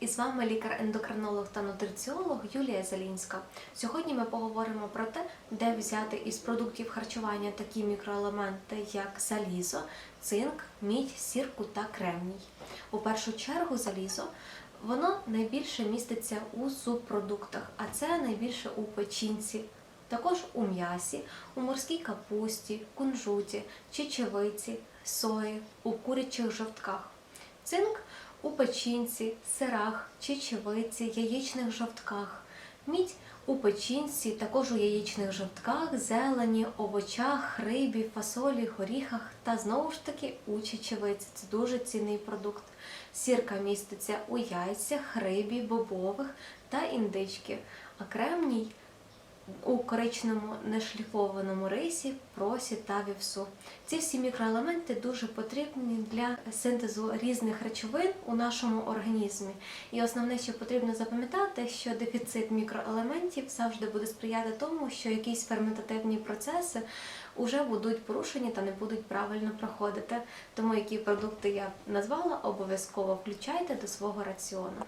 І з вами лікар-ендокринолог та нутриціолог Юлія Залінська. Сьогодні ми поговоримо про те, де взяти із продуктів харчування такі мікроелементи, як залізо, цинк, мідь, сірку та кремній. У першу чергу залізо воно найбільше міститься у субпродуктах, а це найбільше у печінці. Також у м'ясі, у морській капусті, кунжуті, чечевиці, сої, у курячих жовтках. Цинк у печінці, сирах, чечевиці, яєчних жовтках. Мідь у печінці, також у яєчних жовтках, зелені, овочах, рибі, фасолі, горіхах та знову ж таки у чечевиці. Це дуже цінний продукт. Сірка міститься у яйцях, рибі, бобових та індички, а кремній у коричному нешліфованому рисі, просі та вівсу. Ці всі мікроелементи дуже потрібні для синтезу різних речовин у нашому організмі. І основне, що потрібно запам'ятати, що дефіцит мікроелементів завжди буде сприяти тому, що якісь ферментативні процеси вже будуть порушені та не будуть правильно проходити. Тому які продукти я назвала, обов'язково включайте до свого раціону.